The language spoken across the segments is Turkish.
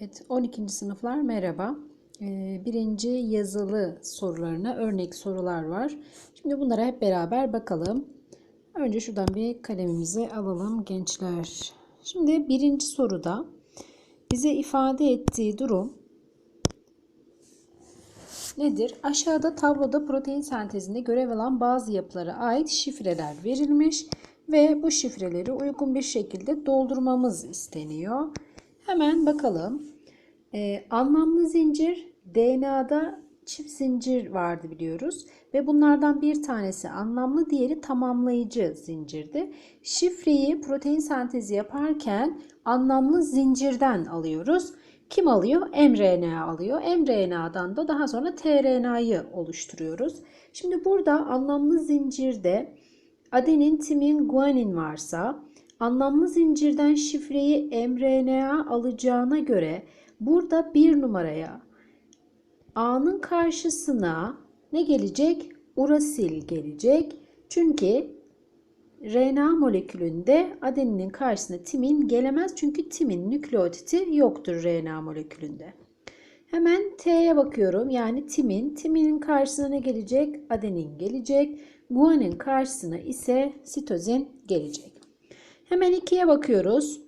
Evet, 12. sınıflar merhaba. Ee, Birinci yazılı sorularına örnek sorular var. Şimdi bunlara hep beraber bakalım. Önce şuradan bir kalemimizi alalım gençler. Şimdi birinci soruda bize ifade ettiği durum nedir? Aşağıda tabloda protein sentezinde görev alan bazı yapılara ait şifreler verilmiş ve bu şifreleri uygun bir şekilde doldurmamız isteniyor. Hemen bakalım. Ee, anlamlı zincir DNA'da çift zincir vardı biliyoruz ve bunlardan bir tanesi anlamlı diğeri tamamlayıcı zincirdi. Şifreyi protein sentezi yaparken anlamlı zincirden alıyoruz. Kim alıyor? mRNA alıyor. mRNA'dan da daha sonra tRNA'yı oluşturuyoruz. Şimdi burada anlamlı zincirde adenin, timin, guanin varsa anlamlı zincirden şifreyi mRNA alacağına göre burada bir numaraya A'nın karşısına ne gelecek? Urasil gelecek. Çünkü RNA molekülünde adeninin karşısına timin gelemez. Çünkü timin nükleotiti yoktur RNA molekülünde. Hemen T'ye bakıyorum. Yani timin. Timinin karşısına ne gelecek? Adenin gelecek. Guanin karşısına ise sitozin gelecek. Hemen 2'ye bakıyoruz.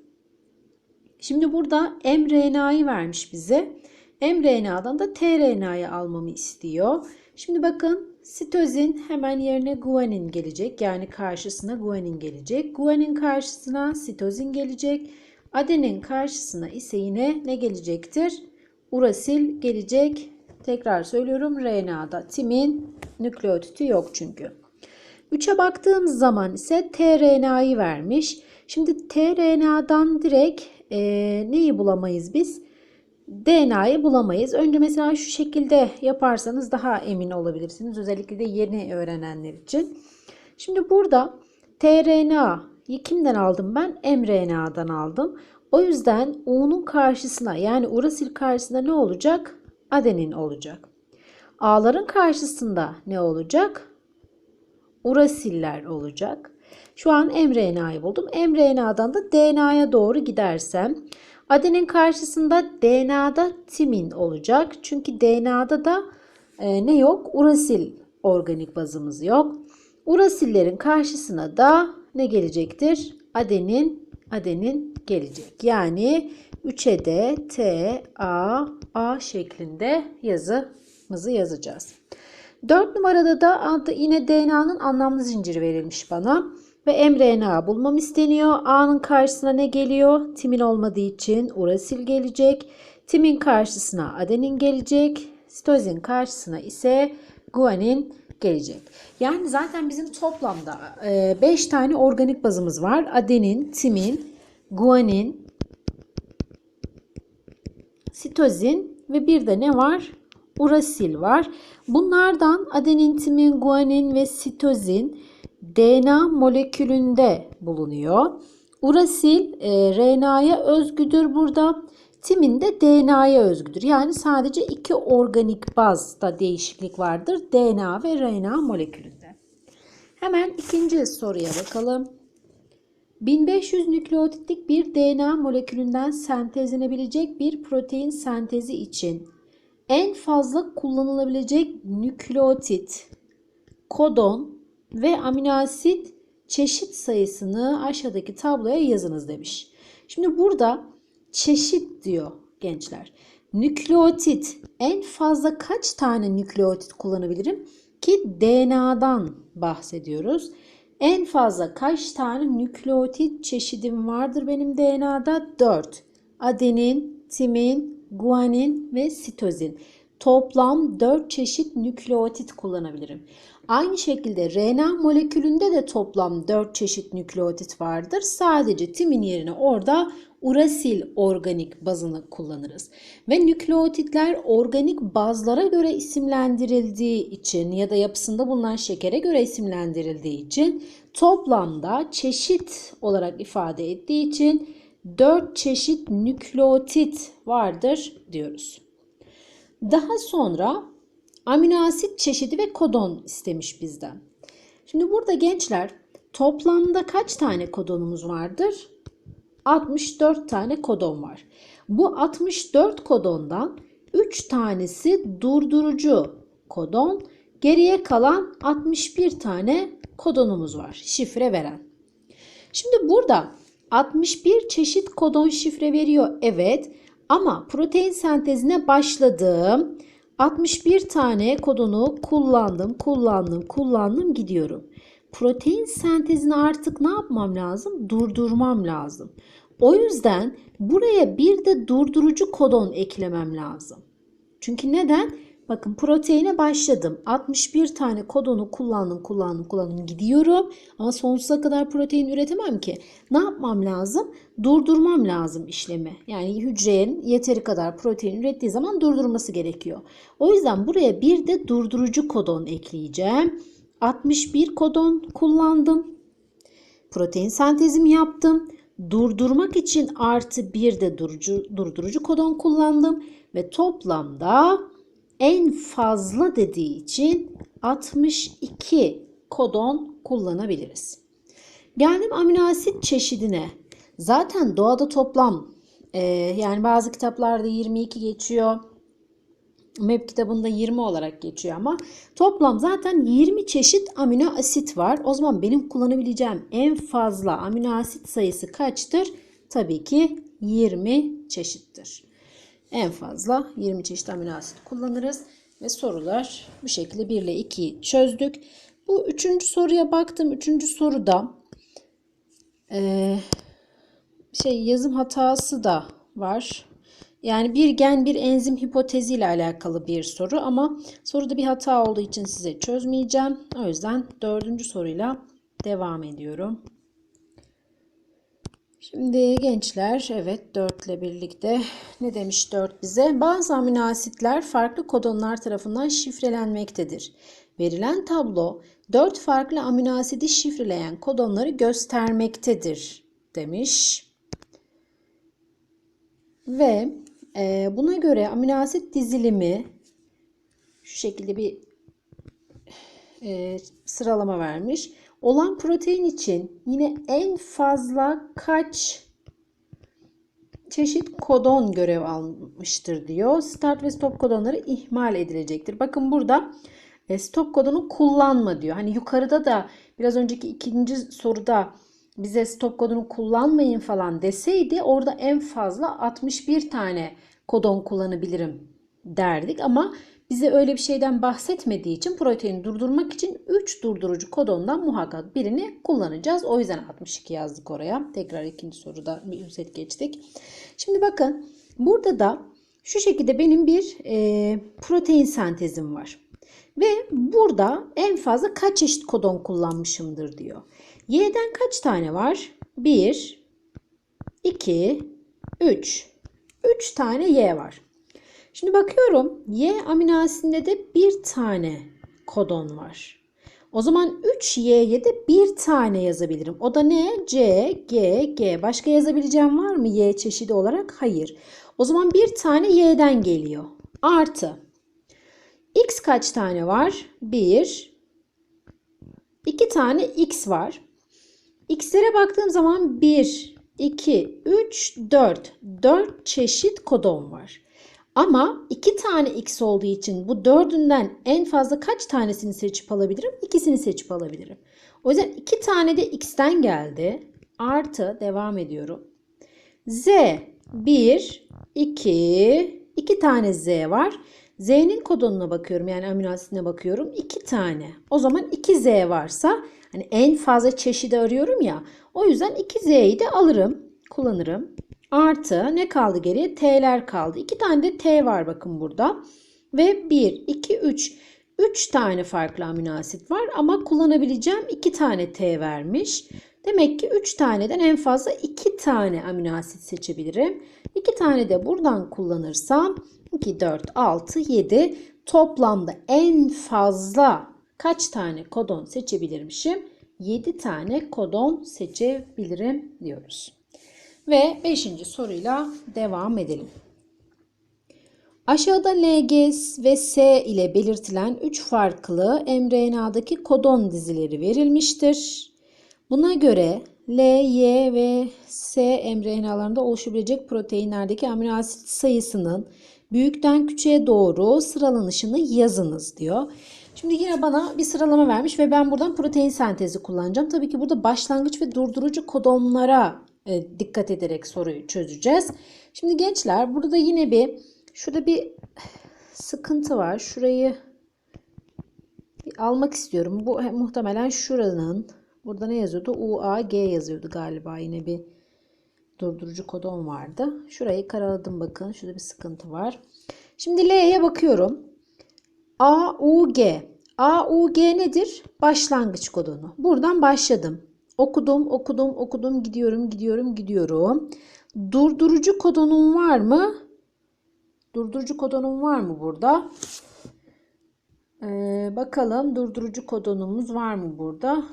Şimdi burada mRNA'yı vermiş bize. mRNA'dan da tRNA'yı almamı istiyor. Şimdi bakın sitozin hemen yerine guanin gelecek. Yani karşısına guanin gelecek. Guanin karşısına sitozin gelecek. Adenin karşısına ise yine ne gelecektir? Urasil gelecek. Tekrar söylüyorum RNA'da timin nükleotiti yok çünkü. 3'e baktığımız zaman ise tRNA'yı vermiş. Şimdi tRNA'dan direkt e, neyi bulamayız biz? DNA'yı bulamayız. Önce mesela şu şekilde yaparsanız daha emin olabilirsiniz. Özellikle de yeni öğrenenler için. Şimdi burada tRNA'yı kimden aldım ben? mRNA'dan aldım. O yüzden U'nun karşısına yani urasil karşısında ne olacak? Adenin olacak. A'ların karşısında ne olacak? Urasiller olacak. Şu an mRNA'yı buldum. mRNA'dan da DNA'ya doğru gidersem adenin karşısında DNA'da timin olacak. Çünkü DNA'da da e, ne yok? Urasil organik bazımız yok. Urasillerin karşısına da ne gelecektir? Adenin adenin gelecek. Yani 3'e de T, A, A şeklinde yazımızı yazacağız. 4 numarada da yine DNA'nın anlamlı zinciri verilmiş bana. Ve mRNA bulmam isteniyor. A'nın karşısına ne geliyor? Timin olmadığı için urasil gelecek. Timin karşısına adenin gelecek. Sitozin karşısına ise guanin gelecek. Yani zaten bizim toplamda 5 e, tane organik bazımız var. Adenin, timin, guanin, sitozin ve bir de ne var? Urasil var. Bunlardan adenin, timin, guanin ve sitozin DNA molekülünde bulunuyor. Urasil e, RNA'ya özgüdür burada. Timin de DNA'ya özgüdür. Yani sadece iki organik bazda değişiklik vardır. DNA ve RNA molekülünde. Hemen ikinci soruya bakalım. 1500 nükleotitlik bir DNA molekülünden sentezlenebilecek bir protein sentezi için en fazla kullanılabilecek nükleotit, kodon ve amino asit çeşit sayısını aşağıdaki tabloya yazınız demiş. Şimdi burada çeşit diyor gençler. Nükleotit en fazla kaç tane nükleotit kullanabilirim? Ki DNA'dan bahsediyoruz. En fazla kaç tane nükleotit çeşidim vardır benim DNA'da? 4. Adenin, timin, guanin ve sitozin. Toplam 4 çeşit nükleotit kullanabilirim. Aynı şekilde RNA molekülünde de toplam 4 çeşit nükleotit vardır. Sadece timin yerine orada urasil organik bazını kullanırız. Ve nükleotitler organik bazlara göre isimlendirildiği için ya da yapısında bulunan şekere göre isimlendirildiği için toplamda çeşit olarak ifade ettiği için 4 çeşit nükleotit vardır diyoruz. Daha sonra amino asit çeşidi ve kodon istemiş bizden. Şimdi burada gençler toplamda kaç tane kodonumuz vardır? 64 tane kodon var. Bu 64 kodondan 3 tanesi durdurucu kodon. Geriye kalan 61 tane kodonumuz var şifre veren. Şimdi burada 61 çeşit kodon şifre veriyor. Evet ama protein sentezine başladım. 61 tane kodonu kullandım, kullandım, kullandım gidiyorum. Protein sentezini artık ne yapmam lazım? Durdurmam lazım. O yüzden buraya bir de durdurucu kodon eklemem lazım. Çünkü neden? Bakın proteine başladım. 61 tane kodonu kullandım, kullandım, kullandım gidiyorum. Ama sonsuza kadar protein üretemem ki. Ne yapmam lazım? Durdurmam lazım işlemi. Yani hücrenin yeteri kadar protein ürettiği zaman durdurması gerekiyor. O yüzden buraya bir de durdurucu kodon ekleyeceğim. 61 kodon kullandım. Protein sentezimi yaptım. Durdurmak için artı bir de durucu, durdurucu kodon kullandım. Ve toplamda en fazla dediği için 62 kodon kullanabiliriz. Geldim amino asit çeşidine. Zaten doğada toplam e, yani bazı kitaplarda 22 geçiyor. MEP kitabında 20 olarak geçiyor ama toplam zaten 20 çeşit amino asit var. O zaman benim kullanabileceğim en fazla amino asit sayısı kaçtır? Tabii ki 20 çeşittir. En fazla 20 çeşit amino asit kullanırız ve sorular bu şekilde 1 ile 2'yi çözdük. Bu üçüncü soruya baktım. Üçüncü soruda e, şey yazım hatası da var. Yani bir gen bir enzim hipotezi ile alakalı bir soru ama soruda bir hata olduğu için size çözmeyeceğim. O yüzden dördüncü soruyla devam ediyorum. Şimdi gençler evet 4 ile birlikte ne demiş 4 bize? Bazı amino asitler farklı kodonlar tarafından şifrelenmektedir. Verilen tablo 4 farklı amino asidi şifreleyen kodonları göstermektedir demiş. Ve e, buna göre amino asit dizilimi şu şekilde bir e, sıralama vermiş. Olan protein için yine en fazla kaç çeşit kodon görev almıştır diyor. Start ve stop kodonları ihmal edilecektir. Bakın burada e, stop kodonu kullanma diyor. Hani yukarıda da biraz önceki ikinci soruda bize stop kodunu kullanmayın falan deseydi orada en fazla 61 tane kodon kullanabilirim derdik ama bize öyle bir şeyden bahsetmediği için proteini durdurmak için 3 durdurucu kodondan muhakkak birini kullanacağız. O yüzden 62 yazdık oraya. Tekrar ikinci soruda bir üset geçtik. Şimdi bakın burada da şu şekilde benim bir e, protein sentezim var. Ve burada en fazla kaç çeşit kodon kullanmışımdır diyor. Y'den kaç tane var? 1, 2, 3. 3 tane Y var. Şimdi bakıyorum Y amino asidinde de bir tane kodon var. O zaman 3Y'ye de bir tane yazabilirim. O da ne? C, G, G. Başka yazabileceğim var mı Y çeşidi olarak? Hayır. O zaman bir tane Y'den geliyor. Artı. X kaç tane var? 1. 2 tane X var. X'lere baktığım zaman 1, 2, 3, 4. 4 çeşit kodon var. Ama 2 tane X olduğu için bu dördünden en fazla kaç tanesini seçip alabilirim? İkisini seçip alabilirim. O yüzden 2 tane de X'ten geldi. Artı devam ediyorum. Z 1, 2, 2 tane Z var. Z'nin kodonuna bakıyorum yani amino asidine bakıyorum. 2 tane. O zaman 2 Z varsa hani en fazla çeşidi arıyorum ya. O yüzden 2 Z'yi de alırım, kullanırım. Artı ne kaldı geriye? T'ler kaldı. 2 tane de T var bakın burada. Ve 1, 2, 3. 3 tane farklı amino asit var ama kullanabileceğim 2 tane T vermiş. Demek ki 3 taneden en fazla 2 tane amino asit seçebilirim. 2 tane de buradan kullanırsam 2, 4, 6, 7 toplamda en fazla kaç tane kodon seçebilirmişim? 7 tane kodon seçebilirim diyoruz. Ve 5. soruyla devam edelim. Aşağıda LG ve S ile belirtilen 3 farklı mRNA'daki kodon dizileri verilmiştir. Buna göre L, Y ve S mRNA'larında oluşabilecek proteinlerdeki amino asit sayısının büyükten küçüğe doğru sıralanışını yazınız diyor. Şimdi yine bana bir sıralama vermiş ve ben buradan protein sentezi kullanacağım. Tabii ki burada başlangıç ve durdurucu kodonlara dikkat ederek soruyu çözeceğiz. Şimdi gençler burada yine bir şurada bir sıkıntı var. Şurayı bir almak istiyorum. Bu muhtemelen şuranın burada ne yazıyordu? UAG yazıyordu galiba. Yine bir durdurucu kodon vardı. Şurayı karaladım bakın. Şurada bir sıkıntı var. Şimdi L'ye bakıyorum. AUG. AUG nedir? Başlangıç kodonu. Buradan başladım. Okudum, okudum, okudum, gidiyorum, gidiyorum, gidiyorum. Durdurucu kodonum var mı? Durdurucu kodonum var mı burada? Ee, bakalım durdurucu kodonumuz var mı burada?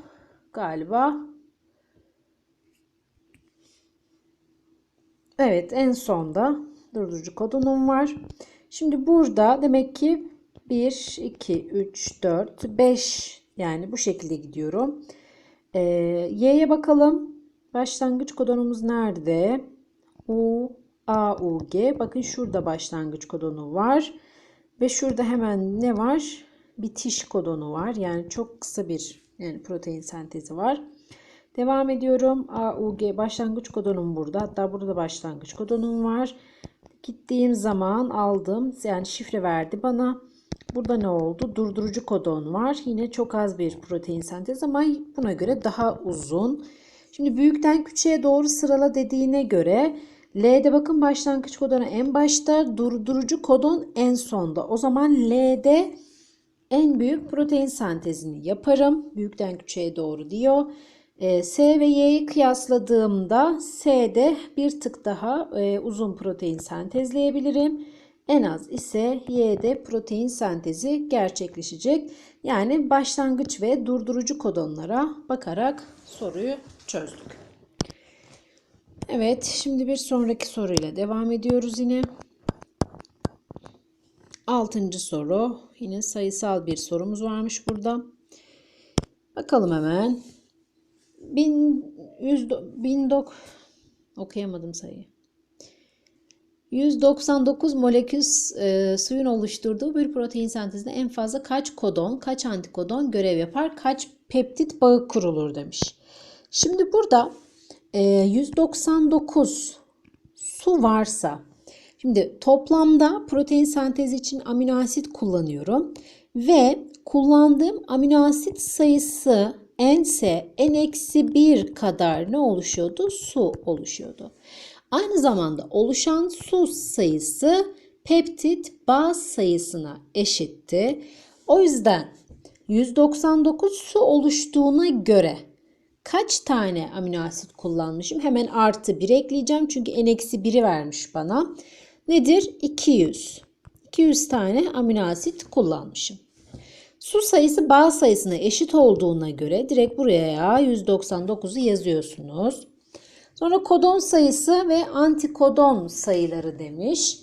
Galiba. Evet en sonda durdurucu kodonum var. Şimdi burada demek ki 1, 2, 3, 4, 5 yani bu şekilde gidiyorum. Ee, Y'ye bakalım. Başlangıç kodonumuz nerede? U, A, U, G. Bakın şurada başlangıç kodonu var. Ve şurada hemen ne var? Bitiş kodonu var. Yani çok kısa bir yani protein sentezi var. Devam ediyorum. A, U, G başlangıç kodonum burada. Hatta burada da başlangıç kodonum var. Gittiğim zaman aldım. Yani şifre verdi bana. Burada ne oldu? Durdurucu kodon var. Yine çok az bir protein sentezi ama buna göre daha uzun. Şimdi büyükten küçüğe doğru sırala dediğine göre L'de bakın başlangıç kodonu en başta, durdurucu kodon en sonda. O zaman L'de en büyük protein sentezini yaparım. Büyükten küçüğe doğru diyor. E, S ve Y'yi kıyasladığımda S'de bir tık daha e, uzun protein sentezleyebilirim. En az ise Y'de protein sentezi gerçekleşecek. Yani başlangıç ve durdurucu kodonlara bakarak soruyu çözdük. Evet, şimdi bir sonraki soruyla devam ediyoruz yine. Altıncı soru. Yine sayısal bir sorumuz varmış burada. Bakalım hemen. 1100 1000 okuyamadım sayıyı. 199 molekül e, suyun oluşturduğu bir protein sentezinde en fazla kaç kodon, kaç antikodon görev yapar, kaç peptit bağı kurulur demiş. Şimdi burada e, 199 su varsa, şimdi toplamda protein sentezi için amino asit kullanıyorum ve kullandığım amino asit sayısı n'se n-1 kadar ne oluşuyordu? Su oluşuyordu. Aynı zamanda oluşan su sayısı peptit baz sayısına eşitti. O yüzden 199 su oluştuğuna göre kaç tane amino asit kullanmışım? Hemen artı 1 ekleyeceğim çünkü n-1'i vermiş bana. Nedir? 200. 200 tane amino asit kullanmışım. Su sayısı baz sayısına eşit olduğuna göre direkt buraya 199'u yazıyorsunuz. Sonra kodon sayısı ve antikodon sayıları demiş.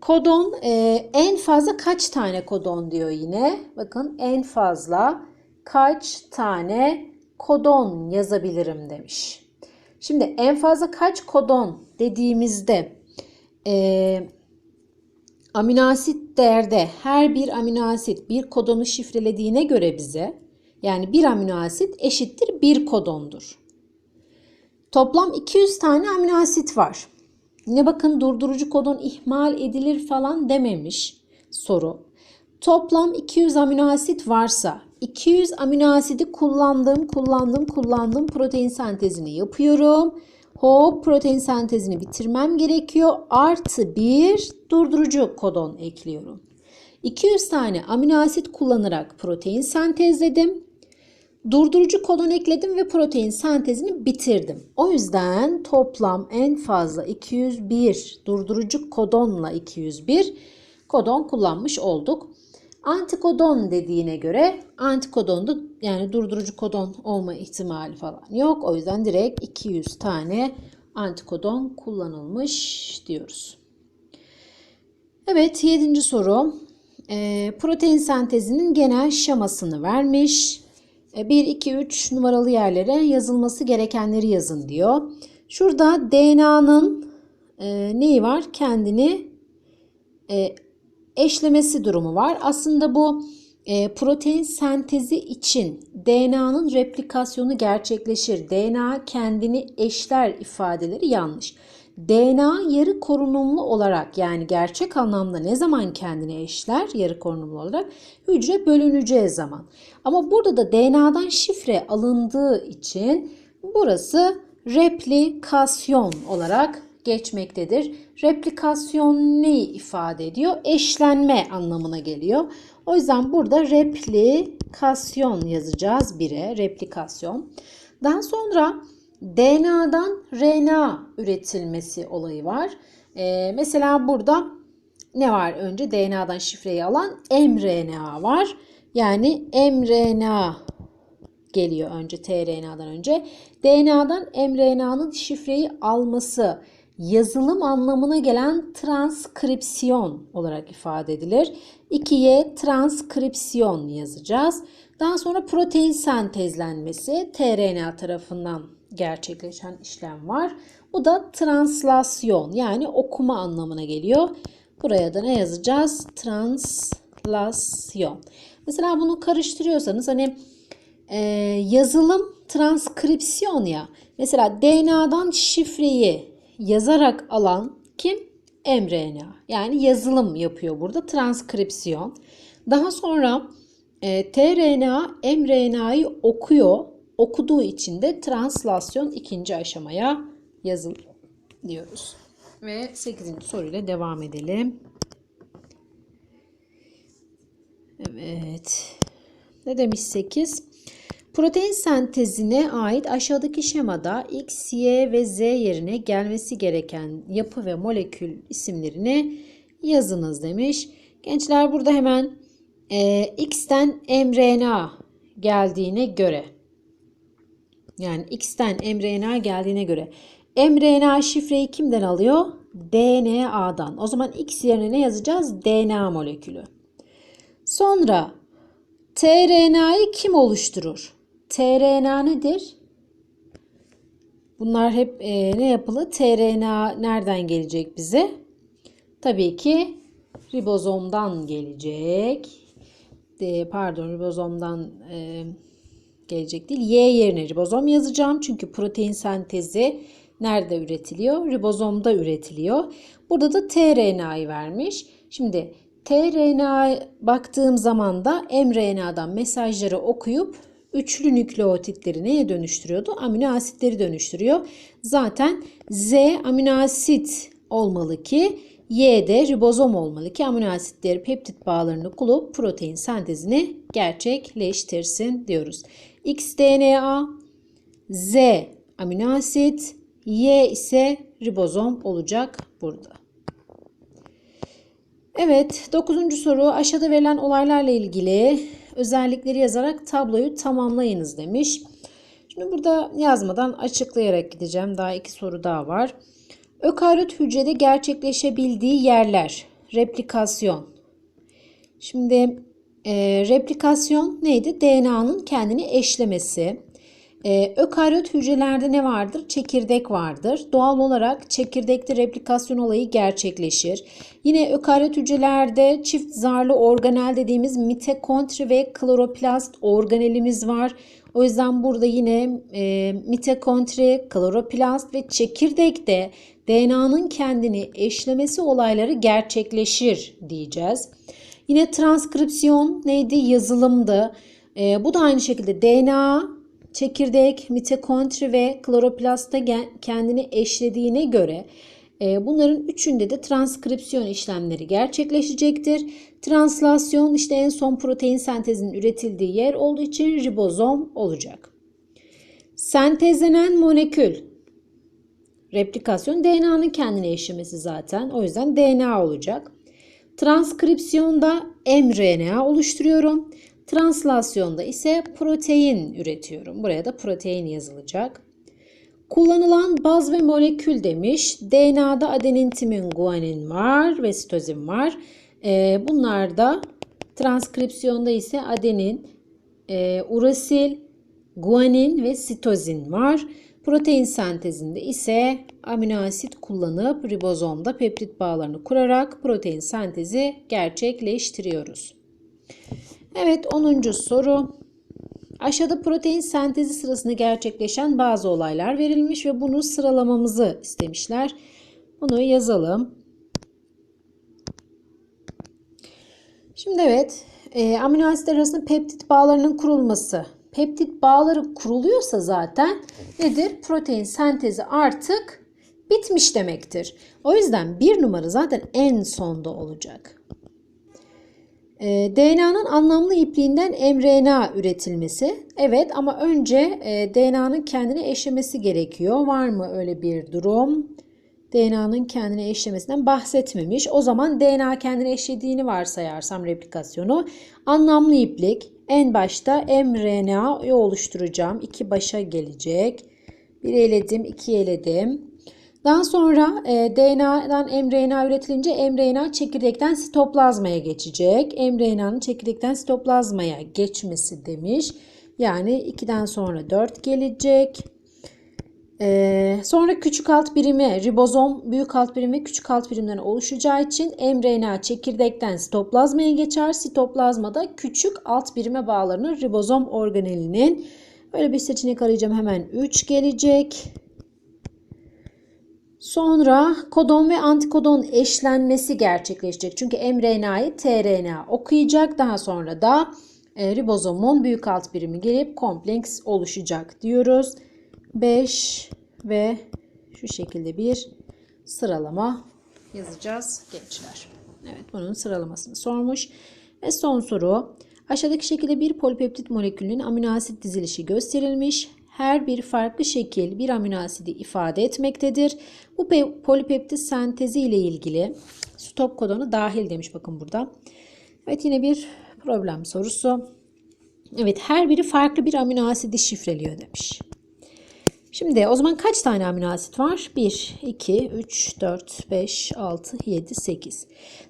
Kodon e, en fazla kaç tane kodon diyor yine. Bakın en fazla kaç tane kodon yazabilirim demiş. Şimdi en fazla kaç kodon dediğimizde e, amino asit değerde her bir amino asit bir kodonu şifrelediğine göre bize yani bir amino asit eşittir bir kodondur. Toplam 200 tane amino asit var. Yine bakın durdurucu kodon ihmal edilir falan dememiş soru. Toplam 200 amino asit varsa 200 amino asidi kullandım, kullandım, kullandım. Protein sentezini yapıyorum. Hop protein sentezini bitirmem gerekiyor. Artı bir durdurucu kodon ekliyorum. 200 tane amino asit kullanarak protein sentezledim. Durdurucu kodon ekledim ve protein sentezini bitirdim. O yüzden toplam en fazla 201 durdurucu kodonla 201 kodon kullanmış olduk. Antikodon dediğine göre antikodonda yani durdurucu kodon olma ihtimali falan yok. O yüzden direkt 200 tane antikodon kullanılmış diyoruz. Evet 7. soru. E, protein sentezinin genel şemasını vermiş. 1, 2, 3 numaralı yerlere yazılması gerekenleri yazın diyor. Şurada DNA'nın e, neyi var? Kendini e, eşlemesi durumu var. Aslında bu e, protein sentezi için DNA'nın replikasyonu gerçekleşir. DNA kendini eşler ifadeleri yanlış. DNA yarı korunumlu olarak yani gerçek anlamda ne zaman kendini eşler yarı korunumlu olarak hücre bölüneceği zaman. Ama burada da DNA'dan şifre alındığı için burası replikasyon olarak geçmektedir. Replikasyon neyi ifade ediyor? Eşlenme anlamına geliyor. O yüzden burada replikasyon yazacağız bire. Replikasyon. Daha sonra DNA'dan RNA üretilmesi olayı var. Ee, mesela burada ne var önce? DNA'dan şifreyi alan mRNA var. Yani mRNA geliyor önce tRNA'dan önce. DNA'dan mRNA'nın şifreyi alması yazılım anlamına gelen transkripsiyon olarak ifade edilir. 2'ye transkripsiyon yazacağız. Daha sonra protein sentezlenmesi tRNA tarafından gerçekleşen işlem var. Bu da translasyon yani okuma anlamına geliyor. Buraya da ne yazacağız? Translasyon. Mesela bunu karıştırıyorsanız hani e, yazılım transkripsiyon ya. Mesela DNA'dan şifreyi yazarak alan kim? mRNA. Yani yazılım yapıyor burada transkripsiyon. Daha sonra e, tRNA mRNA'yı okuyor. Okuduğu için de translasyon ikinci aşamaya yazılır diyoruz. Ve 8. soruyla devam edelim. Evet. Ne demiş 8? Protein sentezine ait aşağıdaki şemada X, Y ve Z yerine gelmesi gereken yapı ve molekül isimlerini yazınız demiş. Gençler burada hemen e, X'ten mRNA geldiğine göre yani X'ten mRNA geldiğine göre mRNA şifreyi kimden alıyor? DNA'dan. O zaman X yerine ne yazacağız? DNA molekülü. Sonra tRNA'yı kim oluşturur? tRNA nedir? Bunlar hep e, ne yapılı? tRNA nereden gelecek bize? Tabii ki ribozomdan gelecek. E, pardon ribozomdan e, gelecek değil. Y yerine ribozom yazacağım. Çünkü protein sentezi nerede üretiliyor? Ribozomda üretiliyor. Burada da tRNA'yı vermiş. Şimdi tRNA baktığım zaman da mRNA'dan mesajları okuyup üçlü nükleotitleri neye dönüştürüyordu? Amino asitleri dönüştürüyor. Zaten Z amino asit olmalı ki Y de ribozom olmalı ki amino asitleri peptit bağlarını bulup protein sentezini gerçekleştirsin diyoruz. X DNA, Z amino asit, Y ise ribozom olacak burada. Evet, dokuzuncu soru aşağıda verilen olaylarla ilgili özellikleri yazarak tabloyu tamamlayınız demiş. Şimdi burada yazmadan açıklayarak gideceğim. Daha iki soru daha var. Ökaryot hücrede gerçekleşebildiği yerler. Replikasyon. Şimdi e, replikasyon neydi? DNA'nın kendini eşlemesi. Ee, ökaryot hücrelerde ne vardır? Çekirdek vardır. Doğal olarak çekirdekte replikasyon olayı gerçekleşir. Yine ökaryot hücrelerde çift zarlı organel dediğimiz mitokondri ve kloroplast organelimiz var. O yüzden burada yine e, mitokondri, kloroplast ve çekirdekte DNA'nın kendini eşlemesi olayları gerçekleşir diyeceğiz. Yine transkripsiyon neydi? Yazılımdı. E, bu da aynı şekilde DNA çekirdek, mitokondri ve kloroplastta kendini eşlediğine göre e, bunların üçünde de transkripsiyon işlemleri gerçekleşecektir. Translasyon işte en son protein sentezinin üretildiği yer olduğu için ribozom olacak. Sentezlenen molekül replikasyon DNA'nın kendine eşlemesi zaten. O yüzden DNA olacak. Transkripsiyonda mRNA oluşturuyorum. Translasyonda ise protein üretiyorum. Buraya da protein yazılacak. Kullanılan baz ve molekül demiş. DNA'da adenin, timin, guanin var ve sitozin var. Ee, bunlar da transkripsiyonda ise adenin, e, urasil, guanin ve sitozin var. Protein sentezinde ise amino asit kullanıp ribozomda peptit bağlarını kurarak protein sentezi gerçekleştiriyoruz. Evet 10. soru. Aşağıda protein sentezi sırasında gerçekleşen bazı olaylar verilmiş ve bunu sıralamamızı istemişler. Bunu yazalım. Şimdi evet e, amino asitler arasında peptit bağlarının kurulması. Peptit bağları kuruluyorsa zaten nedir? Protein sentezi artık bitmiş demektir. O yüzden bir numara zaten en sonda olacak. E, DNA'nın anlamlı ipliğinden mRNA üretilmesi. Evet ama önce e, DNA'nın kendine eşlemesi gerekiyor. Var mı öyle bir durum? DNA'nın kendine eşlemesinden bahsetmemiş. O zaman DNA kendine eşlediğini varsayarsam replikasyonu anlamlı iplik en başta mRNA'yı oluşturacağım. İki başa gelecek. Bir eledim, iki eledim. Daha sonra e, DNA'dan mRNA üretilince mRNA çekirdekten sitoplazmaya geçecek. mRNA'nın çekirdekten sitoplazmaya geçmesi demiş. Yani 2'den sonra 4 gelecek. Ee, sonra küçük alt birimi ribozom büyük alt birimi küçük alt birimden oluşacağı için mRNA çekirdekten sitoplazmaya geçer. Sitoplazmada küçük alt birime bağlanır ribozom organelinin. Böyle bir seçenek arayacağım hemen 3 gelecek. Sonra kodon ve antikodon eşlenmesi gerçekleşecek. Çünkü mRNA'yı tRNA okuyacak. Daha sonra da e, ribozomun büyük alt birimi gelip kompleks oluşacak diyoruz. 5 ve şu şekilde bir sıralama yazacağız gençler. Evet bunun sıralamasını sormuş. Ve son soru. Aşağıdaki şekilde bir polipeptit molekülünün amino asit dizilişi gösterilmiş. Her bir farklı şekil bir amino asidi ifade etmektedir. Bu polipeptit sentezi ile ilgili stop kodonu dahil demiş bakın burada. Evet yine bir problem sorusu. Evet her biri farklı bir amino asidi şifreliyor demiş. Şimdi o zaman kaç tane amino asit var? 1, 2, 3, 4, 5, 6, 7, 8.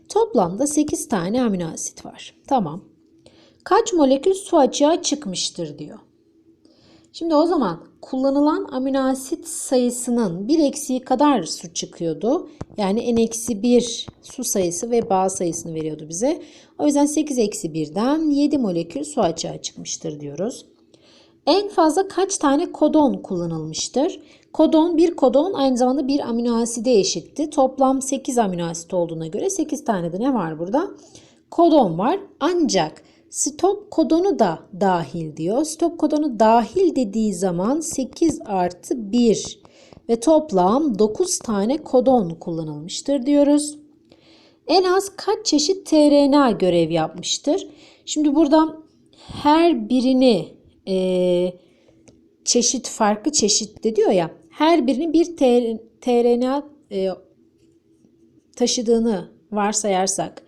Toplamda 8 tane amino asit var. Tamam. Kaç molekül su açığa çıkmıştır diyor. Şimdi o zaman kullanılan amino asit sayısının bir eksiği kadar su çıkıyordu. Yani n eksi 1 su sayısı ve bağ sayısını veriyordu bize. O yüzden 8 eksi 1'den 7 molekül su açığa çıkmıştır diyoruz. En fazla kaç tane kodon kullanılmıştır? Kodon bir kodon aynı zamanda bir amino aside eşitti. Toplam 8 amino asit olduğuna göre 8 tane de ne var burada? Kodon var. Ancak stop kodonu da dahil diyor. Stop kodonu dahil dediği zaman 8 artı 1 ve toplam 9 tane kodon kullanılmıştır diyoruz. En az kaç çeşit tRNA görev yapmıştır? Şimdi burada her birini e, çeşit farklı çeşitte diyor ya her birinin bir tRNA e, taşıdığını varsayarsak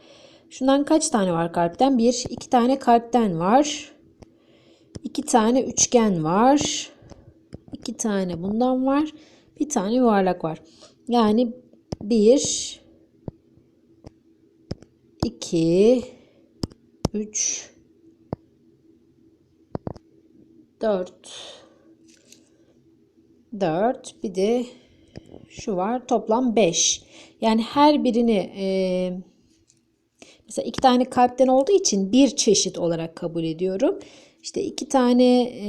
şundan kaç tane var kalpten? Bir, iki tane kalpten var. iki tane üçgen var. iki tane bundan var. Bir tane yuvarlak var. Yani bir, iki, üç, 4 4 bir de şu var toplam 5 yani her birini e, mesela iki tane kalpten olduğu için bir çeşit olarak kabul ediyorum. İşte iki tane e,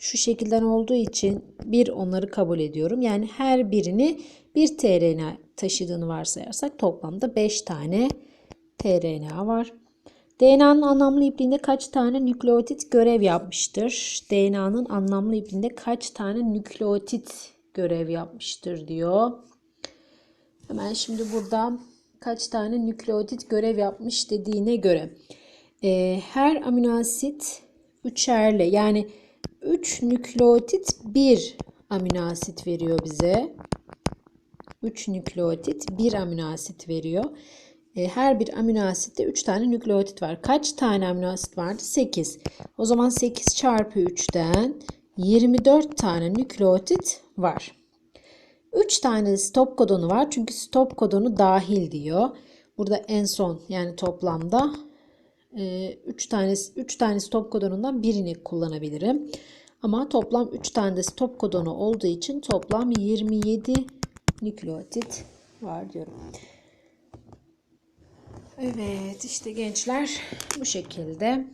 şu şekilden olduğu için bir onları kabul ediyorum. Yani her birini bir tRNA taşıdığını varsayarsak toplamda 5 tane tRNA var. DNA'nın anlamlı ipliğinde kaç tane nükleotit görev yapmıştır? DNA'nın anlamlı ipliğinde kaç tane nükleotit görev yapmıştır diyor. Hemen şimdi burada kaç tane nükleotit görev yapmış dediğine göre e, her amino asit üçerli yani 3 nükleotit 1 amino asit veriyor bize. 3 nükleotit 1 amino asit veriyor. E, her bir amino asitte 3 tane nükleotit var. Kaç tane amino asit vardı? 8. O zaman 8 çarpı 3'ten 24 tane nükleotit var. 3 tane stop kodonu var. Çünkü stop kodonu dahil diyor. Burada en son yani toplamda 3 tanesi 3 tane stop kodonundan birini kullanabilirim. Ama toplam 3 tane de stop kodonu olduğu için toplam 27 nükleotit var diyorum. Evet işte gençler bu şekilde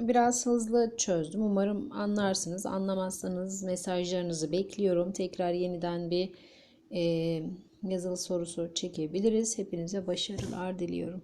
biraz hızlı çözdüm. Umarım anlarsınız. Anlamazsanız mesajlarınızı bekliyorum. Tekrar yeniden bir e, yazılı sorusu çekebiliriz. Hepinize başarılar diliyorum.